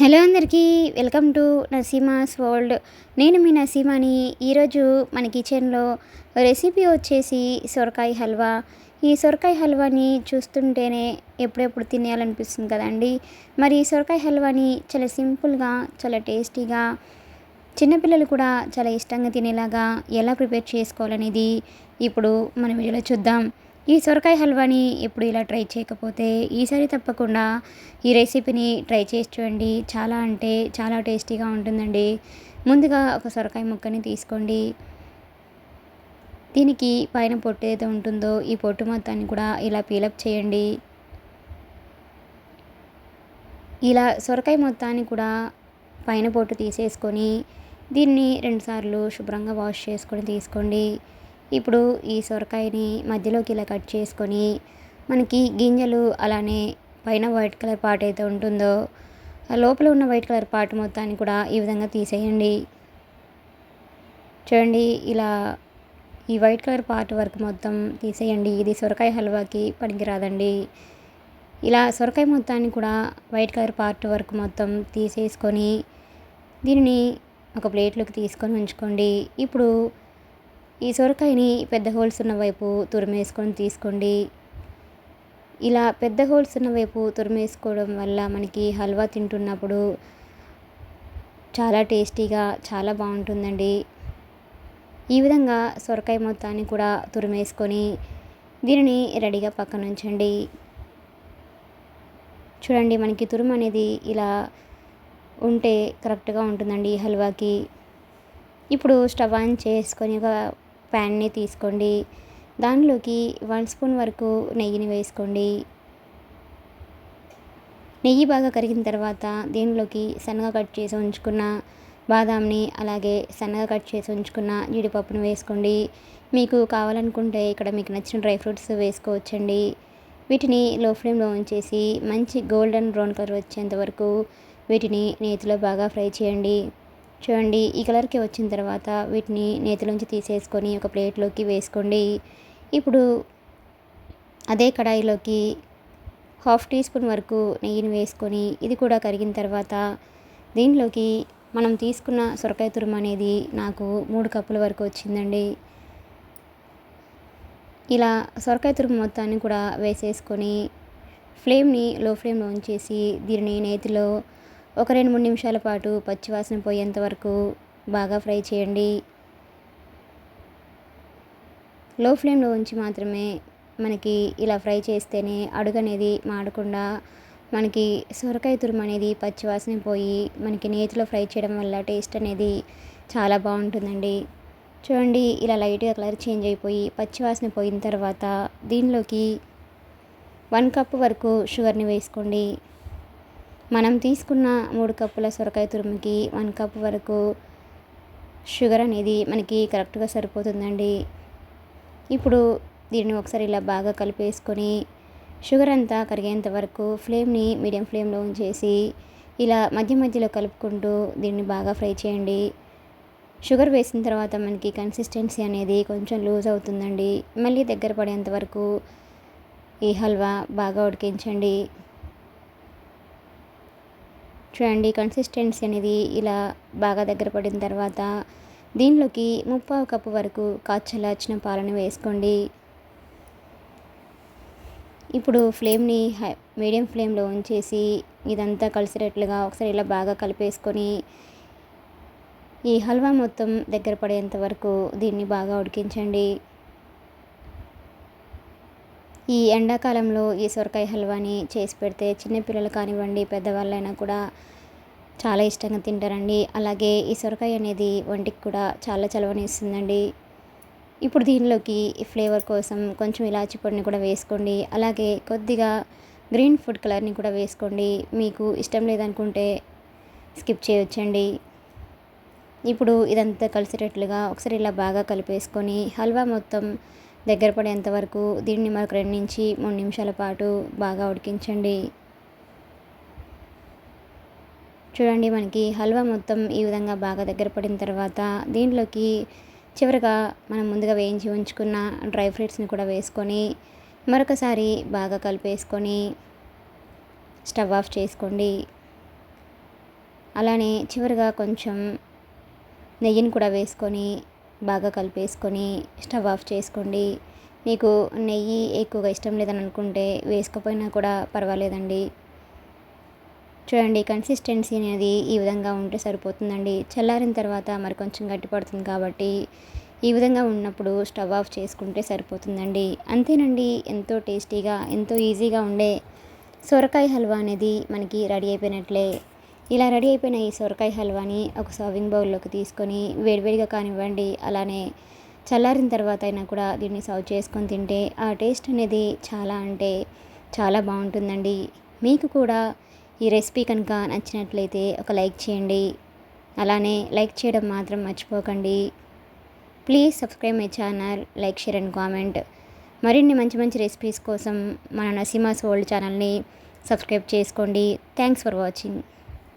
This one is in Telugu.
హలో అందరికీ వెల్కమ్ టు నసీమాస్ వరల్డ్. నేను మీ నసీమాని. ఈరోజు మన కిచెన్లో రెసిపీ వచ్చేసి సొరకాయ హల్వా. ఈ సొరకాయ హల్వాని చూస్తుంటేనే ఎప్పుడెప్పుడు తినేయాలనిపిస్తుంది కదండి? మరి ఈ సొరకాయ హల్వాని చాలా సింపుల్గా చాలా టేస్టీగా చిన్నపిల్లలు కూడా చాలా ఇష్టంగా తినేలాగా ఎలా ప్రిపేర్ చేసుకోవాలనేది ఇప్పుడు మన వీడియోలో చూద్దాం. ఈ సొరకాయ హల్వాని ఎప్పుడు ఇలా ట్రై చేయకపోతే ఈసారి తప్పకుండా ఈ రెసిపీని ట్రై చేసి చూడండి. చాలా అంటే చాలా టేస్టీగా ఉంటుందండి. ముందుగా ఒక సొరకాయ ముక్కని తీసుకోండి. దీనికి పైన పొట్టు ఏదైతే ఉంటుందో ఈ పొట్టు మొత్తాన్ని కూడా ఇలా పీలప్ చేయండి. ఇలా సొరకాయ మొత్తాన్ని కూడా పైన పొట్టు తీసేసుకొని దీన్ని రెండుసార్లు శుభ్రంగా వాష్ చేసుకొని తీసుకోండి. ఇప్పుడు ఈ సొరకాయని మధ్యలోకి ఇలా కట్ చేసుకొని మనకి గింజలు అలానే పైన వైట్ కలర్ పార్ట్ అయితే ఉంటుందో ఆ లోపల ఉన్న వైట్ కలర్ పార్ట్ మొత్తాన్ని కూడా ఈ విధంగా తీసేయండి. చూడండి ఇలా ఈ వైట్ కలర్ పార్ట్ వరకు మొత్తం తీసేయండి. ఇది సొరకాయ హల్వాకి పనికిరాదండి. ఇలా సొరకాయ మొత్తాన్ని కూడా వైట్ కలర్ పార్ట్ వరకు మొత్తం తీసేసుకొని దీనిని ఒక ప్లేట్లోకి తీసుకొని ఉంచుకోండి. ఇప్పుడు ఈ సొరకాయని పెద్ద హోల్స్ ఉన్న వైపు తురిమేసుకొని తీసుకోండి. ఇలా పెద్ద హోల్స్ ఉన్న వైపు తురిమేసుకోవడం వల్ల మనకి హల్వా తింటున్నప్పుడు చాలా టేస్టీగా చాలా బాగుంటుందండి. ఈ విధంగా సొరకాయ మొత్తాన్ని కూడా తురిమేసుకొని దీనిని రెడీగా పక్కన ఉంచండి. చూడండి మనకి తురుము అనేది ఇలా ఉంటే కరెక్ట్గా ఉంటుందండి హల్వాకి. ఇప్పుడు స్టవ్ ఆన్ చేసుకొని ఒక ప్యాన్ని తీసుకోండి. దానిలోకి వన్ స్పూన్ వరకు నెయ్యిని వేసుకోండి. నెయ్యి బాగా కరిగిన తర్వాత దీనిలోకి సన్నగా కట్ చేసి ఉంచుకున్న బాదాంని అలాగే సన్నగా కట్ చేసి ఉంచుకున్న జీడిపప్పును వేసుకోండి. మీకు కావాలనుకుంటే ఇక్కడ మీకు నచ్చిన డ్రై ఫ్రూట్స్ వేసుకోవచ్చండి. వీటిని లో ఫ్లేమ్లో ఉంచేసి మంచి గోల్డెన్ బ్రౌన్ కలర్ వచ్చేంత వరకు వీటిని నేతిలో బాగా ఫ్రై చేయండి. చూడండి ఈ కలర్కి వచ్చిన తర్వాత వీటిని నేతిలోంచి తీసేసుకొని ఒక ప్లేట్లోకి వేసుకోండి. ఇప్పుడు అదే కడాయిలోకి హాఫ్ టీ స్పూన్ వరకు నెయ్యిని వేసుకొని ఇది కూడా కరిగిన తర్వాత దీనిలోకి మనం తీసుకున్న సొరకాయ తురుము అనేది నాకు మూడు కప్పుల వరకు వచ్చిందండి. ఇలా సొరకాయ తురుము మొత్తాన్ని కూడా వేసేసుకొని ఫ్లేమ్ని లో ఫ్లేమ్లో ఉంచేసి దీనిని నేతిలో ఒక రెండు మూడు నిమిషాల పాటు పచ్చివాసన పోయేంత వరకు బాగా ఫ్రై చేయండి. లో ఫ్లేమ్లో ఉంచి మాత్రమే మనకి ఇలా ఫ్రై చేస్తేనే అడుగు అనేది మాడకుండా మనకి సొరకాయ తురుము అనేది పచ్చివాసన పోయి మనకి నేతిలో ఫ్రై చేయడం వల్ల టేస్ట్ అనేది చాలా బాగుంటుందండి. చూడండి ఇలా లైట్గా కలర్ చేంజ్ అయిపోయి పచ్చివాసన పోయిన తర్వాత దీనిలోకి వన్ కప్ వరకు షుగర్ని వేసుకోండి. మనం తీసుకున్న మూడు కప్పుల సొరకాయ తురుముకి వన్ కప్ వరకు షుగర్ అనేది మనకి కరెక్ట్గా సరిపోతుందండి. ఇప్పుడు దీన్ని ఒకసారి ఇలా బాగా కలిపేసుకొని షుగర్ అంతా కరిగేంత వరకు ఫ్లేమ్ని మీడియం ఫ్లేమ్లో ఉంచేసి ఇలా మధ్య మధ్యలో కలుపుకుంటూ దీన్ని బాగా ఫ్రై చేయండి. షుగర్ వేసిన తర్వాత మనకి కన్సిస్టెన్సీ అనేది కొంచెం లూజ్ అవుతుందండి. మళ్ళీ దగ్గర పడేంత వరకు ఈ హల్వా బాగా ఉడికించండి. చూడండి కన్సిస్టెన్సీ అనేది ఇలా బాగా దగ్గర పడిన తర్వాత దీనిలోకి ముప్పావు కప్పు వరకు కాచలాచిన పాలను వేసుకోండి. ఇప్పుడు ఫ్లేమ్ని హై మీడియం ఫ్లేమ్లో ఉంచేసి ఇదంతా కలిసినట్లుగా ఒకసారి ఇలా బాగా కలిపేసుకొని ఈ హల్వా మొత్తం దగ్గర పడేంత వరకు దీన్ని బాగా ఉడికించండి. ఈ ఎండాకాలంలో ఈ సొరకాయ హల్వాని చేసి పెడితే చిన్నపిల్లలు కానివ్వండి పెద్దవాళ్ళైనా కూడా చాలా ఇష్టంగా తింటారండి. అలాగే ఈ సొరకాయ అనేది వంటికి కూడా చాలా చలవనిస్తుందండి. ఇప్పుడు దీనిలోకి ఫ్లేవర్ కోసం కొంచెం ఇలాచి పొడిని కూడా వేసుకోండి. అలాగే కొద్దిగా గ్రీన్ ఫుడ్ కలర్ని కూడా వేసుకోండి. మీకు ఇష్టం లేదనుకుంటే స్కిప్ చేయొచ్చండి. ఇప్పుడు ఇదంతా కలిసేటట్లుగా ఒకసారి ఇలా బాగా కలిపేసుకొని హల్వా మొత్తం దగ్గర పడేంత వరకు దీన్ని మరొక రెండు నుంచి మూడు నిమిషాల పాటు బాగా ఉడికించండి. చూడండి మనకి హల్వా మొత్తం ఈ విధంగా బాగా దగ్గర పడిన తర్వాత దీంట్లోకి చివరిగా మనం ముందుగా వేయించి ఉంచుకున్న డ్రై ఫ్రూట్స్ని కూడా వేసుకొని మరొకసారి బాగా కలిపేసుకొని స్టవ్ ఆఫ్ చేసుకోండి. అలానే చివరిగా కొంచెం నెయ్యిని కూడా వేసుకొని బాగా కలిపేసుకొని స్టవ్ ఆఫ్ చేసుకోండి. మీకు నెయ్యి ఎక్కువగా ఇష్టం లేదని అనుకుంటే వేసుకోపోయినా కూడా పర్వాలేదండి. చూడండి కన్సిస్టెన్సీ అనేది ఈ విధంగా ఉంటే సరిపోతుందండి. చల్లారిన తర్వాత మరి కొంచెం గట్టిపడుతుంది కాబట్టి ఈ విధంగా ఉన్నప్పుడు స్టవ్ ఆఫ్ చేసుకుంటే సరిపోతుందండి. అంతేనండి ఎంతో టేస్టీగా ఎంతో ఈజీగా ఉండే సొరకాయ హల్వా అనేది మనకి రెడీ అయిపోయినట్లే. ఇలా రెడీ అయిపోయిన ఈ సొరకాయ హల్వాని ఒక సర్వింగ్ బౌల్లోకి తీసుకొని వేడివేడిగా కానివ్వండి అలానే చల్లారిన తర్వాత అయినా కూడా దీన్ని సర్వ్ చేసుకొని తింటే ఆ టేస్ట్ అనేది చాలా అంటే చాలా బాగుంటుందండి. మీకు కూడా ఈ రెసిపీ కనుక నచ్చినట్లయితే ఒక లైక్ చేయండి అలానే లైక్ చేయడం మాత్రం మర్చిపోకండి. Please subscribe my channel like share and comment. మరిన్ని మంచి మంచి రెసిపీస్ కోసం మన నసీమాస్ వరల్డ్ ఛానల్ని సబ్స్క్రైబ్ చేసుకోండి. Thanks for watching.